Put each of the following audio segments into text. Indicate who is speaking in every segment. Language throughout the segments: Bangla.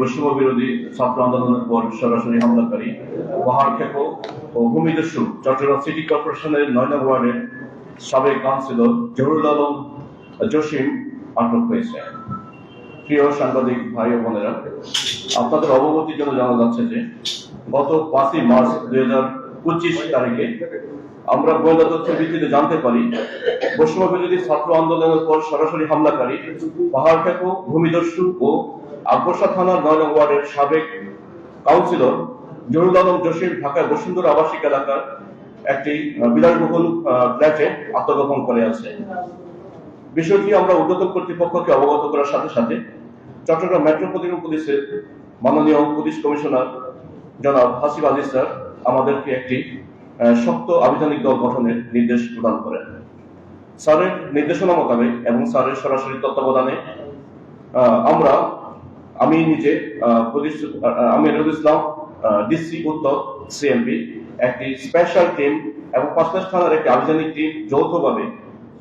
Speaker 1: বৈষম্য বিরোধী ছাত্র আন্দোলনের পর সরাসরি হামলাকারী পাহাড় খেকো ও ভূমিদস্যু চট্টগ্রাম সিটি কর্পোরেশনের নয় নং ওয়ার্ডের সাবেক কাউন্সিলর জহুরুল আলম জসিম আটক হয়েছে। প্রিয় সাংবাদিক ভাই ও বোনেরা, আপনাদের অবগতির জন্য জানা যাচ্ছে যে গত পাঁচই মার্চ দুই হাজার পঁচিশ তারিখে আমরা গোয়েন্দা তথ্যের ভিত্তিতে জানতে পারি, বৈষম্য বিরোধী ছাত্র আন্দোলনের পর সরাসরি হামলাকারী পাহাড় খেকো ভূমিদস্যু ও আকবর্ষা থানার নয় নং ওয়ার্ডের সাবেক কাউন্সিলর জহুরুল আলম জসিম ঢাকায় বসুন্ধরা আবাসিক এলাকার একটি বিলাসবহুল ফ্ল্যাটে আত্মগোপন করে আছে। বিষয়টি আমরা ঊর্ধ্বতন কর্তৃপক্ষকে অবগত করার সাথে সাথে চট্টগ্রাম মেট্রোপলিটন পুলিশের মাননীয় পুলিশ কমিশনার জনাব হাসিব আলী স্যার আমাদেরকে একটি শক্ত আবিধানিক দল গঠনের নির্দেশ প্রদান করেন স্যারের নির্দেশনা মোতাবেক এবং স্যারের সরাসরি তত্ত্বাবধানে আমরা, আমি নিজে আমি ইসলাম ডিসি উত্তর সিএমপি, একটি স্পেশাল টিম এবং পাঁচলাশ থানার একটি আভিযানিক টিম যৌথভাবে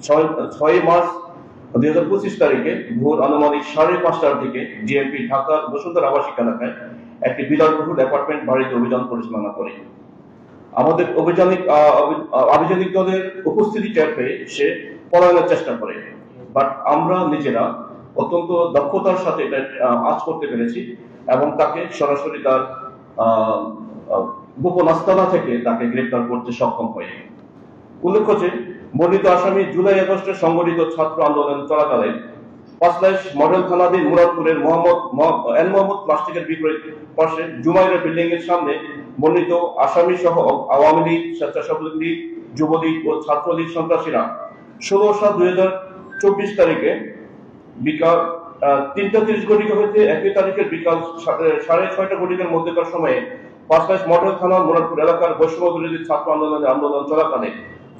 Speaker 1: ছয় ছয় মার্চ দুই হাজার পঁচিশ তারিখে ভোর আনুমানিক সাড়ে পাঁচটার দিকে ডিএমপি ঢাকার বসুন্ধরা আবাসিক এলাকায় একটি বিলাসবহুল অ্যাপার্টমেন্ট বাড়িতে অভিযান পরিচালনা করে। আমাদের অভিযানিক আভিযানিক দলের উপস্থিতি টের পেয়ে সে পলায়নের চেষ্টা করে। বাট আমরা নিজেরা অত্যন্ত দক্ষতার সাথে এটা আজ করতে পেরেছি এবং তাকে সরাসরি তার গোপন আস্তানা থেকে তাকে গ্রেপ্তার করতে সক্ষম হয়। উল্লেখ্য যে, মনোনীত আসামি জুলাই আগস্টে সংগঠিত ছাত্র আন্দোলন চলাকালে পাঁচলাইশ মডেল থানাধীন মুরাদপুরের মোহাম্মদ, মহ- এন মোহাম্মদ প্লাস্টিকের বিপরীত পাশে জুমাইরা বিল্ডিং এর সামনে মনোনীত আসামি সহ আওয়ামী লীগ স্বেচ্ছাসেবক লীগ যুবলীগ ও ছাত্রলীগ সন্ত্রাসীরা ষোলো সাত দুই হাজার চব্বিশ তারিখে বিকাল তিনটা তিরিশ ঘটিকা হইতে একই তারিখের বিকাল সাড়ে ছয়টা ঘটিকার মধ্যেকার সময়ে পাঁচলাইশ মডেল থানা মুরাদপুর এলাকার বৈষম্য বিরোধী ছাত্র আন্দোলনের আন্দোলন চলাকালে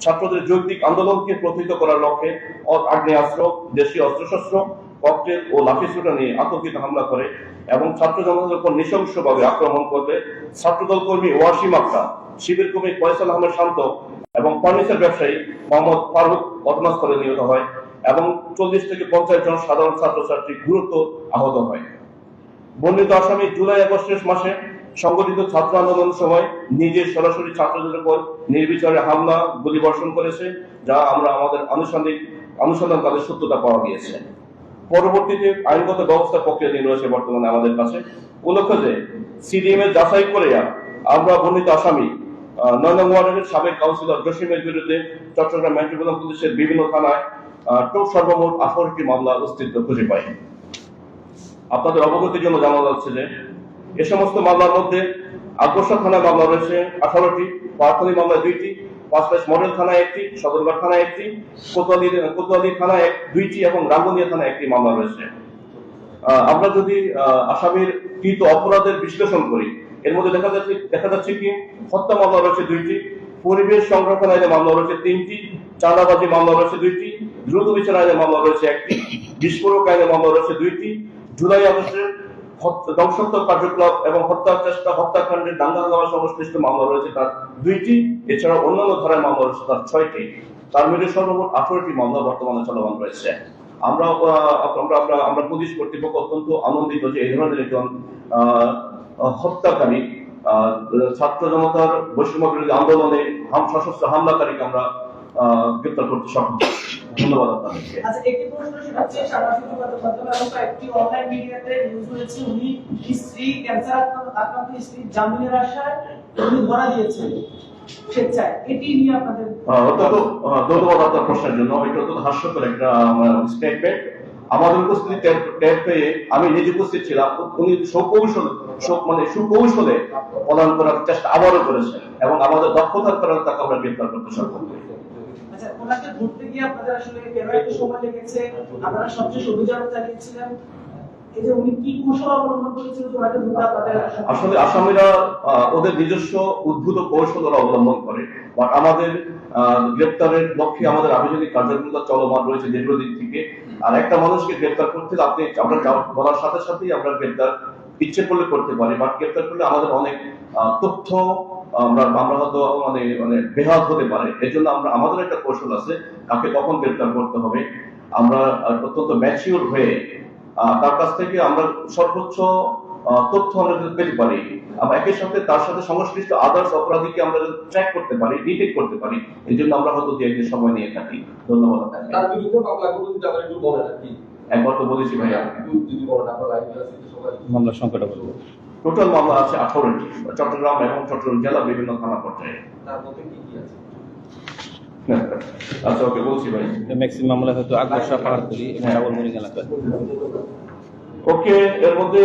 Speaker 1: ছাত্রদের যৌক্তিক আন্দোলনকে প্রতিহিত করার লক্ষ্যে আগ্নেয়াস্ত্র, দেশীয় অস্ত্রশস্ত্র ককটেল ও লাঠিসোঁটা নিয়ে আতঙ্কিত হামলা করে এবং ছাত্র জনতার উপর নৃশংসভাবে আক্রমণ করলে ছাত্রদল কর্মী ওয়াসিম আক্তার, শিবির কর্মী ফয়সাল আহমেদ শান্ত এবং ফার্নিচার ব্যবসায়ী মোহাম্মদ ফারুক ঘটনাস্থলে নিহত হয় এবং চল্লিশ থেকে পঞ্চাশ জন সাধারণ ছাত্রছাত্রী গুরুতর আহত হয়। বর্ণিত আসামি জুলাই আগস্টের মাসে সংগঠিত ছাত্র আন্দোলনের সময় নিজে সরাসরি ছাত্রদের উপর নির্বিচারে হামলা গুলিবর্ষণ করেছে, যা আমরা আমাদের আনুষঙ্গিক আনুসন্ধান তাদের সত্যতা পাওয়া গিয়েছে। পরবর্তীতে আইনগত ব্যবস্থা প্রক্রিয়াধীন রয়েছে বর্তমানে আমাদের কাছে, উল্লেখ্য যে সিডিএম এর যাচাই করে আমরা বর্ণিত আসামি নয় ওয়ার্ডের সাবেক কাউন্সিলর জসিমের বিরুদ্ধে চট্টগ্রাম মেট্রোপলিটন পুলিশের বিভিন্ন থানায় টোপ সর্বমোট আঠারোটি মামলার অস্তিত্ব খুঁজে পাই আপনাদের অবগতির জন্য জানা যাচ্ছে যে, এ সমস্ত মামলার মধ্যে আকবর্ষা থানায় মামলা রয়েছে আঠারোটি মামলায় দুইটি পাঁচলাইশ মডেল থানায় একটি, সদরঘাট থানায় একটি, কোতোয়ালি কোতোয়ালি থানায় এক, দুইটি এবং রাঙ্গুনিয়া থানায় একটি মামলা রয়েছে। আমরা যদি আসামির কৃত অপরাধের বিশ্লেষণ করি, এর মধ্যে দেখা যাচ্ছে দেখা যাচ্ছে কি, হত্যা মামলা রয়েছে দুইটি, পরিবেশ সংরক্ষণ আইনে মামলা রয়েছে তিনটি, চাঁদাবাজি মামলা রয়েছে দুইটি, দ্রুত বিচার আইনে মামলা রয়েছে একটি, বিস্ফোরক আইনে মামলা রয়েছে দুইটি, জুলাই আগস্টের ধ্বংসাত্মক কার্যকলাপ এবং হত্যার চেষ্টা হত্যাকাণ্ডের দাঙ্গা সংশ্লিষ্ট মামলা রয়েছে তার দুইটি। এছাড়া অন্যান্য ধারায় মামলা রয়েছে তার ছয়টি। তার মিলে সর্বমোট আঠারোটি মামলা বর্তমানে চলমান রয়েছে। আমরা আমরা আমরা আমরা পুলিশ কর্তৃপক্ষ অত্যন্ত আনন্দিত যে এই ধরনের একজন হত্যাকারী ছাত্র জনতার বৈষম্য বিরোধী আন্দোলনে সশস্ত্র হামলাকারীকে আমরা গ্রেপ্তার করতে সক্ষম। ধন্যবাদ আপনাদেরকে
Speaker 2: আচ্ছা একটি প্রশ্ন সেটা হচ্ছে সামাজিক যোগাযোগ মাধ্যমে এবং কয়েকটি অনলাইন মিডিয়াতে নিউজ হয়েছে উনি স্ত্রী ক্যান্সার আক্রান্ত আক্রান্ত স্ত্রী জামিনের আশায় উনি ধরা দিয়েছেন স্বেচ্ছায়? এটি নিয়ে আপনাদের
Speaker 1: আহ, অত্যন্ত আহ, ধন্যবাদ আপনার প্রশ্নের জন্য। এটা অত্যন্ত হাস্যকর একটা স্টেটমেন্ট আমাদের উপস্থিতি টের টের পেয়ে আমি নিজে উপস্থিত ছিলাম। উনি সুকৌশল মানে সুকৌশলে প্রদান করার চেষ্টা আবারও করেছেন এবং আমাদের দক্ষতার কারণে তাকে আমরা গ্রেপ্তার করতে সক্ষম হই
Speaker 2: ওনাকে ধরতে গিয়ে আপনাদের আসলে কেন এত সময় লেগেছে? আপনারা সবচেয়ে অভিযান চালিয়েছিলেন
Speaker 1: আসলে আসামিরা ওদের নিজস্ব উদ্ভূত কৌশল অবলম্বন করে। বা আমাদের গ্রেপ্তারের লক্ষ্যে আমাদের আভিযানিক কার্যক্রমটা চলমান রয়েছে দীর্ঘদিন থেকে। আর একটা মানুষকে গ্রেপ্তার করতে আপনি আমরা বলার সাথে সাথেই আমরা গ্রেপ্তার ইচ্ছে করলে করতে পারি। বাট গ্রেপ্তার করলে আমাদের অনেক তথ্য আমরা আমরা হয়তো মানে মানে বেহাত হতে পারে। এর জন্য আমরা আমাদের একটা কৌশল আছে কাকে কখন গ্রেপ্তার করতে হবে। আমরা অত্যন্ত ম্যাচিওর হয়ে তার কাছ থেকে আমরা সর্বোচ্চ তথ্য আমরা যাতে পেতে পারি আমরা একই সাথে তার সাথে সংশ্লিষ্ট আদার্স অপরাধীকে আমরা যদি ট্র্যাক করতে পারি ডিটেক্ট করতে পারি এই জন্য আমরা হয়তো দু একদিন সময় নিয়ে থাকি। ধন্যবাদ।
Speaker 3: তার বিরুদ্ধে মামলা করব যদি আবার একটু বলেন আর কি?
Speaker 1: একবার তো বলেছি ভাইয়া।
Speaker 3: যদি বলেন আপনার লাইফে আছে সবাই
Speaker 4: মামলার সংখ্যাটা বলব
Speaker 1: টোটাল মামলা আছে আঠারোটি। চট্টগ্রাম এবং চট্টগ্রাম জেলা বিভিন্ন থানা পর্যায়ে।
Speaker 3: তার মধ্যে কি কি আছে?
Speaker 1: আচ্ছা ওকে বলছি ভাই।
Speaker 4: ম্যাক্সিমাম মামলা হয়তো আকবর্ষা পাহাড়তলি এবং ডাবল মরিং এলাকায়
Speaker 1: ওকে এর মধ্যে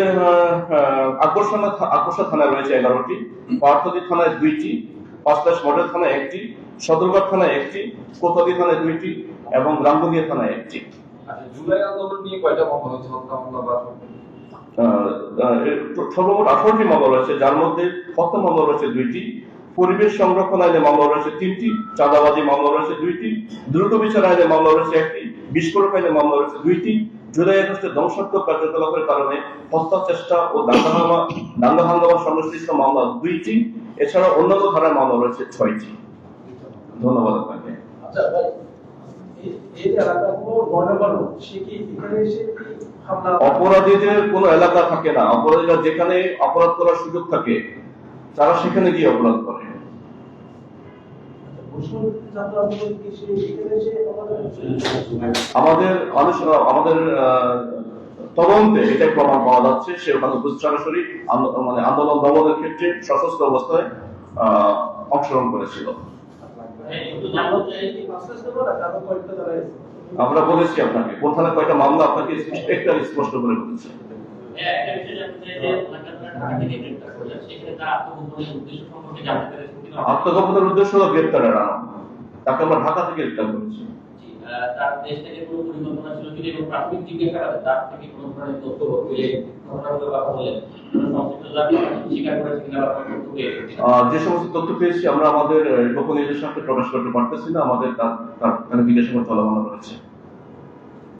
Speaker 1: আকর্ষণ আকর্ষা থানায় রয়েছে এগারোটি পার্থদী থানায় দুইটি পাঁচলাশ মডেল থানায় একটি সদরঘাট থানায় একটি কোতাদি থানায় দুইটি এবং রামগনিয়া থানায় একটি।
Speaker 3: আচ্ছা জুলাই আন্দোলন নিয়ে কয়টা মামলা হয়েছে? হত্যা মামলা বা
Speaker 1: সর্বমোট আঠারোটি মামলা রয়েছে, যার মধ্যে হত্যা মামলা রয়েছে দুইটি, পরিবেশ সংরক্ষণ আইনে মামলা রয়েছে তিনটি, চাঁদাবাজি মামলা রয়েছে দুইটি, দ্রুত বিচার আইনে মামলা রয়েছে একটি, বিস্ফোরক আইনে মামলা রয়েছে দুইটি জুলাই আগস্টে ধ্বংসাত্মক কার্যকলাপের কারণে হত্যা চেষ্টা ও দাঙ্গা হাঙ্গামা দাঙ্গা হাঙ্গামা সংশ্লিষ্ট মামলা দুইটি, এছাড়া অন্যান্য ধারার মামলা রয়েছে ছয়টি। ধন্যবাদ আপনাকে।
Speaker 2: আচ্ছা ভাই এই- এলাকাগুলো গণমান্য সে কি এখানে এসে
Speaker 1: অপরাধীদের কোনো এলাকা থাকে না। অপরাধীরা যেখানে অপরাধ করার সুযোগ থাকে, তারা সেখানে গিয়ে অপরাধ করে।
Speaker 2: আমাদের
Speaker 1: আমাদের তদন্তে এটাই প্রমাণ পাওয়া যাচ্ছে, সে ওখানে সরাসরি মানে আন্দোলন দমনের ক্ষেত্রে সশস্ত্র অবস্থায় অংশগ্রহণ করেছিল। আমরা বলেছি আপনাকে কোন থানায় কয়টা মামলা আপনাকে একটা স্পষ্ট করে বলেছি।
Speaker 5: আত্মগোপনের উদ্দেশ্য
Speaker 1: হলো গ্রেপ্তার এড়ানো তাকে আমরা ঢাকা থেকে গ্রেপ্তার করেছি।
Speaker 5: করেছে
Speaker 1: যে সমস্ত তথ্য পেয়েছি, আমরা আমাদের গোপনীয়তার সাথে প্রকাশ করতে পারতেছি না। আমাদের তার জিজ্ঞাসাবাদ চলমান রয়েছে।